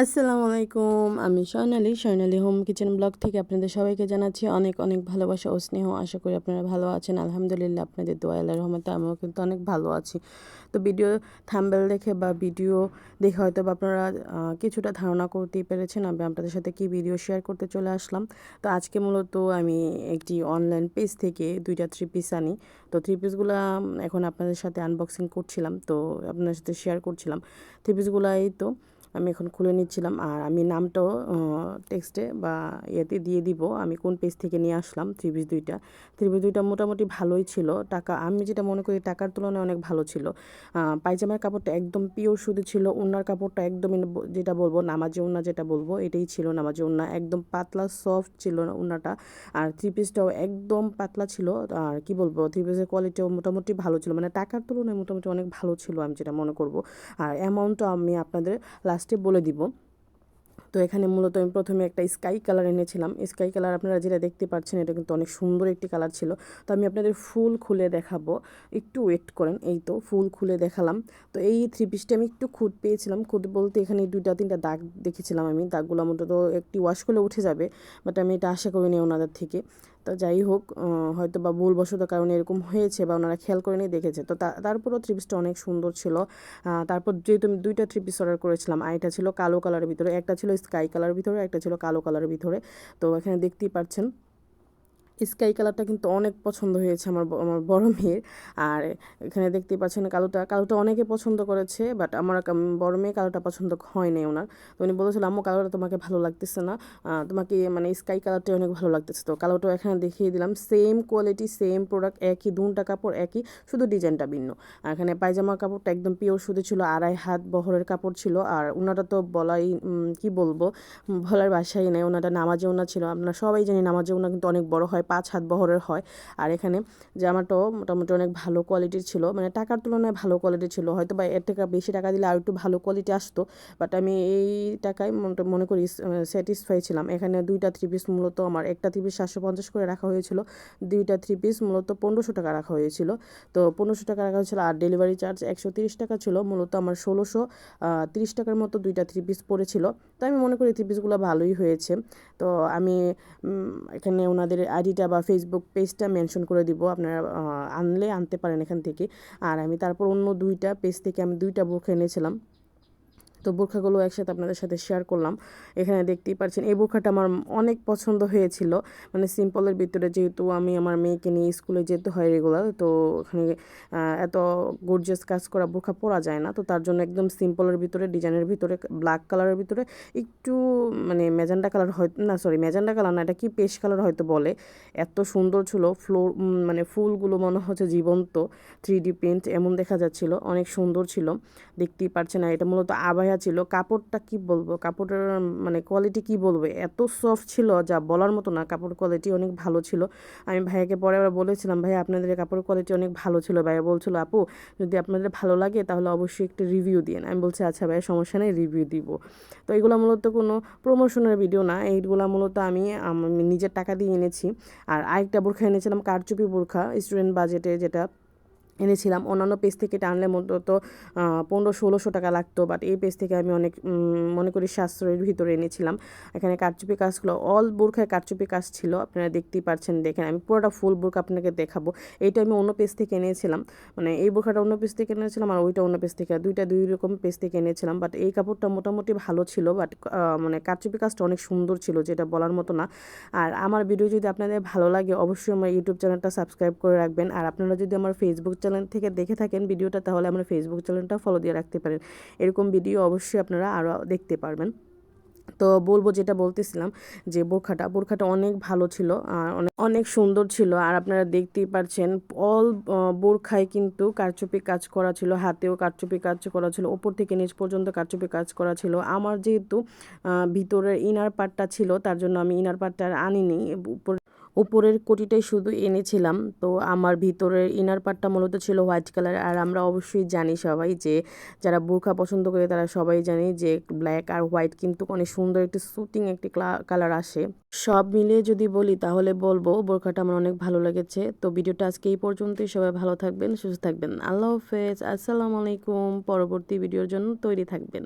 আসসালামু আলাইকুম, আমি Swarnali Swarnali home kitchen blog থেকে আপনাদের সবাইকে জানাচ্ছি অনেক অনেক ভালোবাসা ও স্নেহ। আশা করি আপনারা ভালো আছেন। আলহামদুলিল্লাহ, আপনাদের দোয়া আল্লাহর রহমতে আমিও কিন্তু অনেক ভালো আছি। তো ভিডিও থাম্বেল দেখে বা ভিডিও দেখে হয়তো বা আপনারা কিছুটা ধারণা করতেই পেরেছেন। আমি আপনাদের সাথে কি ভিডিও শেয়ার করতে চলে আসলাম। তো আজকে মূলত আমি একটি অনলাইন পেজ থেকে দুইটা থ্রি পিস আনি। তো থ্রি পিসগুলো এখন আপনাদের সাথে আনবক্সিং করছিলাম। তো আপনাদের সাথে শেয়ার করছিলাম। থ্রি পিসগুলাই তো আমি এখন খুলে নিচ্ছিলাম আর আমি নামটাও টেক্সটে বা ইয়েতে দিয়ে দিব। আমি কোন পেজ থেকে নিয়ে আসলাম? পিস দুইটা। পিস দুইটা মোটামুটি ভালোই ছিল। টাকা, আমি যেটা মনে করি টাকার তুলনায় অনেক ভালো ছিল। পায়জামার কাপড়টা একদম পিওর শুধু ছিল ওনার কাপড়টা একদমই যেটা বলব নামাজি ওনা যেটা বলব, এটাই ছিল নামাজি ওনা একদম পাতলা সফট ছিল ওনাটা আর থ্রি পিসটাও একদম পাতলা ছিল। আর কি বলব থ্রি পিসের কোয়ালিটিও মোটামুটি ভালো ছিল। মানে টাকার তুলনায় মোটামুটি অনেক ভালো ছিল আমি যেটা মনে করব। আর অ্যামাউন্টটা আমি আপনাদের লাস্ট লাস্টে বলে দিব। তো এখানে মূলত আমি প্রথমে একটা স্কাই কালার এনেছিলাম। স্কাই কালার আপনারা যেটা দেখতে পাচ্ছেন, এটা কিন্তু অনেক সুন্দর একটি কালার ছিল। তো আমি আপনাদের ফুল খুলে দেখাবো। একটু ওয়েট করেন, এই তো ফুল খুলে দেখালাম। তো এই থ্রি পিসটা আমি একটু খুঁত পেয়েছিলাম। খুঁত বলতে এখানে দুইটা, তিনটা দাগ দেখেছিলাম আমি। দাগগুলো মতো তো একটি ওয়াশ করলে উঠে যাবে বাট আমি এটা আশা করিনি ওনাদের থেকে। তো যাই হোক হয়তো বা ভুলবশত কারণে এরকম হয়েছে বা ওনারা খেয়াল করে নিয়ে দেখেছে। তো তারপরও থ্রি পিসটা অনেক সুন্দর ছিল। তারপর যেহেতু আমি দুইটা থ্রি পিস অর্ডার করেছিলাম আইটা ছিল কালো কালারের ভিতরে, একটা ছিল স্কাই কালারের ভিতরে, একটা ছিল কালো কালারের ভিতরে। তো এখানে দেখতেই পাচ্ছেন স্কাই কালারটা কিন্তু অনেক পছন্দ হয়েছে আমার আমার বড় মেয়ের। আর এখানে দেখতেই পাচ্ছেন কালোটা কালোটা অনেকে পছন্দ করেছে বাট আমার বড় মেয়ে কালোটা পছন্দ হয়নি ওনার। তো উনি বলেছিল, আম্মু, কালোটা তোমাকে ভালো লাগতেছে না। তোমাকে মানে স্কাই কালারটা অনেক ভালো লাগতেছে। তো কালোটা এখানে দেখিয়ে দিলাম। সেম কোয়ালিটি, সেম প্রোডাক্ট, একই দুনটা কাপড়, একই শুধু ডিজাইনটা ভিন্ন। আর এখানে পায়জামা কাপড়টা একদম পিওর শুধু ছিল আড়াই হাত বহরের কাপড় ছিল। আর ওনাটা তো বলাই কি বলব? বলার বাসাই নেই। ওনাটা নামাজে ওনা ছিল। আপনারা সবাই জানি নামাজে ওনা কিন্তু অনেক বড় হয়। পাঁচ হাত বহরের হয়। আর এখানে জামাটাও মোটামুটি অনেক ভালো কোয়ালিটির ছিল মানে টাকার তুলনায় ভালো কোয়ালিটি ছিল। হয়তো বা এর টাকা বেশি টাকা দিলে আর একটু ভালো কোয়ালিটি আসতো বাট আমি এই টাকায় মনে করি স্যাটিসফাই ছিলাম। এখানে দুইটা থ্রি পিস মূলত আমার, একটা থ্রি পিস সাতশো পঞ্চাশ করে রাখা হয়েছিল, দুইটা থ্রি পিস মূলত পনেরোশো টাকা রাখা হয়েছিল। তো পনেরোশো টাকা রাখা হয়েছিল আর ডেলিভারি চার্জ একশো তিরিশ টাকা ছিল, মূলত আমার ষোলোশো তিরিশ টাকার মতো দুইটা থ্রি পিস পড়েছিল। তো আমি মনে করি থ্রি পিসগুলো ভালোই হয়েছে। তো আমি এখানে ওনাদের আইডিটা বা ফেসবুক পেজটা মেনশন করে দিব। আপনারা আনলে আনতে পারেন এখান থেকে। আর আমি তারপর অন্য দুইটা পেজ থেকে আমি দুইটা বুক এনেছিলাম। তো বোরখাগুলো একসাথে আপনাদের সাথে শেয়ার করলাম। এখানে দেখতেই পাচ্ছেন, এই বোরখাটা আমার অনেক পছন্দ হয়েছিল। মানে সিম্পলের ভিতরে যেহেতু আমি আমার মেয়েকে নিয়ে স্কুলে যেতে হয় রেগুলার তো ওখানে এত গর্জিয়াস কাজ করা বোরখা পরা যায় না। তো তার জন্য একদম সিম্পলের ভিতরে ডিজাইনের ভিতরে ব্ল্যাক কালারের ভিতরে একটু মানে মেজান্ডা কালার হয়তো না সরি মেজান্ডা কালার না, এটা কি পেশ কালার হয়তো বলে। এত সুন্দর ছিল ফ্লোর মানে ফুলগুলো মনে হচ্ছে জীবন্ত থ্রি ডি প্রিন্ট এমন দেখা যাচ্ছিল, অনেক সুন্দর ছিল। দেখতেই পারছে না, এটা মূলত আবায়া দেওয়া ছিল, কাপড়টা কি বলব? কাপড়ের মানে কোয়ালিটি কি বলব? এত সফট ছিল, যা বলার মতো না, কাপড় কোয়ালিটি অনেক ভালো ছিল। আমি ভাইয়াকে পরে আবার বলেছিলাম ভাই আপনাদের কাপড়ের কোয়ালিটি অনেক ভালো ছিল। ভাইয়া বলছিল, আপু, যদি আপনাদের ভালো লাগে, তাহলে অবশ্যই একটি রিভিউ দিন আমি বলছি আচ্ছা ভাইয়া, সমস্যা নেই রিভিউ দিব। তো এগুলো মূলত কোনো প্রমোশনের ভিডিও না, এইগুলো মূলত আমি নিজের টাকা দিয়ে এনেছি। আর আরেকটা বোরখা এনেছিলাম, কারচুপি বোরখা স্টুডেন্ট বাজেটে যেটা এনেছিলাম। অন্যান্য পেজ থেকে টানলে মূলত পনেরো ষোলোশো টাকা লাগতো বাট এই পেজ থেকে আমি অনেক মনে করি সাশ্রয়ের ভিতরে এনেছিলাম। এখানে কারচুপি কাজগুলো অল বোরখায় কারচুপি কাজ ছিল, আপনারা দেখতেই পাচ্ছেন দেখেন, আমি পুরোটা ফুল বোরখা আপনাকে দেখাবো। এইটা আমি অন্য পেজ থেকে এনেছিলাম মানে এই বোরখাটা অন্য পেজ থেকে এনেছিলাম আর ওইটা অন্য পেজ থেকে, দুইটা দুই রকম পেজ থেকে এনেছিলাম বাট এই কাপড়টা মোটামুটি ভালো ছিল বাট মানে কারচুপি কাজটা অনেক সুন্দর ছিল, যেটা বলার মতো না। আর আমার ভিডিও যদি আপনাদের ভালো লাগে, অবশ্যই আমার ইউটিউব চ্যানেলটা সাবস্ক্রাইব করে রাখবেন, আর আপনারা যদি আমার ফেসবুক চ্যানেল থেকে দেখে থাকেন ভিডিওটা, তাহলে আমরা ফেসবুক চ্যানেলটা ফলো দিয়ে রাখতে পারেন। এরকম ভিডিও অবশ্যই আপনারা আরও দেখতে পারবেন। তো বলব যেটা বলতেছিলাম, যে বোরখাটা বোরখাটা অনেক ভালো ছিল, আর অনেক অনেক সুন্দর ছিল, আর আপনারা দেখতেই পাচ্ছেন অল বোরখায় কিন্তু কারচুপি কাজ করা ছিল, হাতেও কারচুপি কাজ করা ছিল, ওপর থেকে নিচ পর্যন্ত কারচুপি কাজ করা ছিল। আমার যেহেতু ভিতরের ইনার পার্টটা ছিল, তার জন্য আমি ইনার পার্টটা আনিনি, উপর উপরের কোটিটাই শুধু এনেছিলাম। তো আমার ভিতরের ইনার পার্টটা মূলত ছিল হোয়াইট কালার আর আমরা অবশ্যই জানি সবাই যে, যারা বোরখা পছন্দ করে তারা সবাই জানি যে ব্ল্যাক আর হোয়াইট কিন্তু অনেক সুন্দর একটি সুটিং একটি কালার আসে। সব মিলিয়ে যদি বলি তাহলে বলব বোরখাটা আমার অনেক ভালো লেগেছে। তো ভিডিওটা আজকে এই পর্যন্তই। সবাই ভালো থাকবেন, সুস্থ থাকবেন। আল্লাহ হাফেজ। আসসালামু আলাইকুম। পরবর্তী ভিডিওর জন্য তৈরি থাকবেন।